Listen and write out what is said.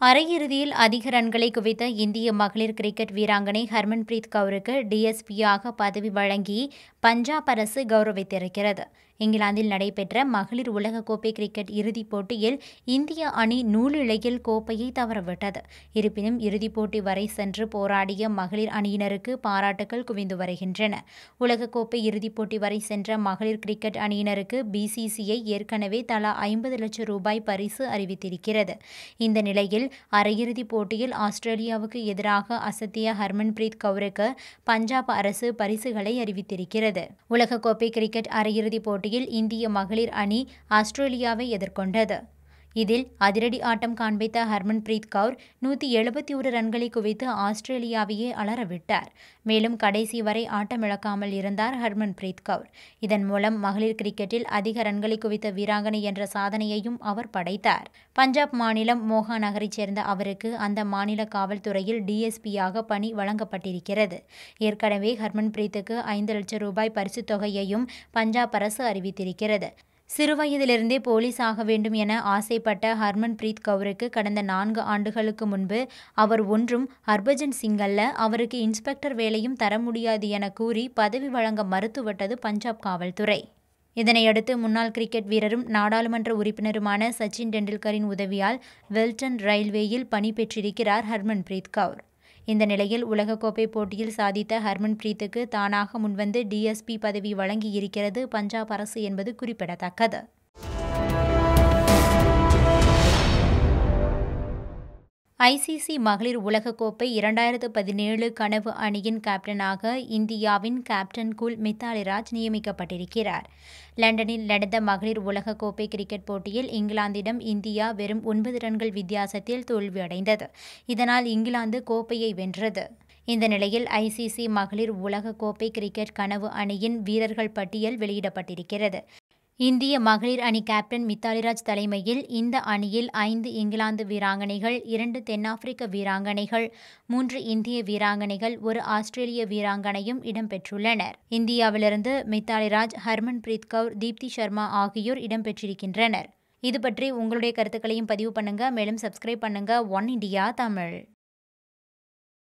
அரையிறுதியில் அதிக ரன்களை குவித்த இந்திய மகளிர் கிரிக்கெட் வீராங்கனை ஹர்மன்பிரீத் கவுருக்கு டிஎஸ்பியாக பதவி வழங்கி பஞ்சாப் அரசு கௌரவித்திருக்கிறது. இங்கிலாந்தில் நடைபெற்ற மகளிர் உலகக்கோப்பை கிரிக்கெட் இறுதிப் போட்டியில் இந்திய அணி நூலிழையில் கோப்பையை தவறவிட்டது. இருப்பினும் இறுதிப் போட்டி வரை சென்று போராடிய மகளிர் அணியினருக்கு பாராட்டுகள் குவிந்து வருகின்றன. உலகக்கோப்பை இறுதிப் போட்டி வரை சென்ற மகளிர் கிரிக்கெட் அணியினருக்கு பிசிசிஐ ஏற்கனவே தலா ஐம்பது லட்சம் ரூபாய் பரிசு அறிவித்திருக்கிறது. இந்த நிலையில் அரையிறுதிப் போட்டியில் ஆஸ்திரேலியாவுக்கு எதிராக அசத்திய ஹர்மன்பிரீத் கவுருக்கு பஞ்சாப் அரசு பரிசுகளை அறிவித்திருக்கிறது. உலகக்கோப்பை கிரிக்கெட் அரையிறுதிப் போட்டியில் இந்திய மகளிர் அணி ஆஸ்திரேலியாவை எதிர்கொண்டது. இதில் அதிரடி ஆட்டம் காண்பித்த ஹர்மன்பிரீத் கவுர் நூற்றி எழுபத்தி ஒரு ரன்களை குவித்து ஆஸ்திரேலியாவையே அலறவிட்டார். மேலும் கடைசி வரை ஆட்டமிழக்காமல் இருந்தார் ஹர்மன்பிரீத் கவுர். இதன் மூலம் மகளிர் கிரிக்கெட்டில் அதிக ரன்களை குவித்த வீராங்கனை என்ற சாதனையையும் அவர் படைத்தார். பஞ்சாப் மாநிலம் மோகா நகரைச் சேர்ந்த அவருக்கு அந்த மாநில காவல்துறையில் டிஎஸ்பியாக பணி வழங்கப்பட்டிருக்கிறது. ஏற்கனவே ஹர்மன்பிரீத்துக்கு ஐந்து லட்சம் ரூபாய் பரிசுத் தொகையையும் பஞ்சாப் அரசு அறிவித்திருக்கிறது. சிறுவயதிலிருந்தே போலீஸ் ஆக வேண்டும் என ஆசைப்பட்ட ஹர்மன்பிரீத் கவுருக்கு கடந்த நான்கு ஆண்டுகளுக்கு முன்பு அவர் ஒன்றும் ஹர்பஜன் சிங் அல்ல. அவருக்கு இன்ஸ்பெக்டர் வேலையும் தர முடியாது என கூறி பதவி வழங்க மறுத்துவிட்டது பஞ்சாப் காவல்துறை. இதனையடுத்து முன்னாள் கிரிக்கெட் வீரரும் நாடாளுமன்ற உறுப்பினருமான சச்சின் டெண்டுல்கரின் உதவியால் வெல்டன் ரயில்வேயில் பணி பெற்றிருக்கிறார் ஹர்மன்பிரீத் கவுர் இந்த நிலையில் உலகக்கோப்பை போட்டியில் சாதித்த ஹர்மன் பிரீத்துக்கு தானாக முன்வந்து டிஎஸ்பி பதவி வழங்கியிருக்கிறது பஞ்சாப் அரசு என்பது குறிப்பிடத்தக்கது. ஐசிசி மகளிர் உலகக்கோப்பை இரண்டாயிரத்து பதினேழு கனவு அணியின் கேப்டனாக இந்தியாவின் கேப்டன் குல் மித்தாலிராஜ் நியமிக்கப்பட்டிருக்கிறார். லண்டனில் நடந்த மகளிர் உலகக்கோப்பை கிரிக்கெட் போட்டியில் இங்கிலாந்திடம் இந்தியா வெறும் ஒன்பது ரன்கள் வித்தியாசத்தில் தோல்வியடைந்தது. இதனால் இங்கிலாந்து கோப்பையை வென்றது. இந்த நிலையில் ஐசிசி மகளிர் உலகக்கோப்பை கிரிக்கெட் கனவு அணியின் வீரர்கள் பட்டியல் வெளியிடப்பட்டிருக்கிறது. இந்திய மகளிர் அணி கேப்டன் மித்தாலிராஜ் தலைமையில் இந்த அணியில் ஐந்து இங்கிலாந்து வீராங்கனைகள் இரண்டு தென்னாப்பிரிக்க வீராங்கனைகள் மூன்று இந்திய வீராங்கனைகள் ஒரு ஆஸ்திரேலிய வீராங்கனையும் இடம்பெற்றுள்ளனர். இந்தியாவிலிருந்து மித்தாலிராஜ் ஹர்மன்பிரீத் கவுர் தீப்தி சர்மா ஆகியோர் இடம்பெற்றிருக்கின்றனர். இது பற்றி உங்களுடைய கருத்துக்களையும் பதிவு பண்ணுங்க. மேலும் சப்ஸ்கிரைப் பண்ணுங்க. One India Tamil.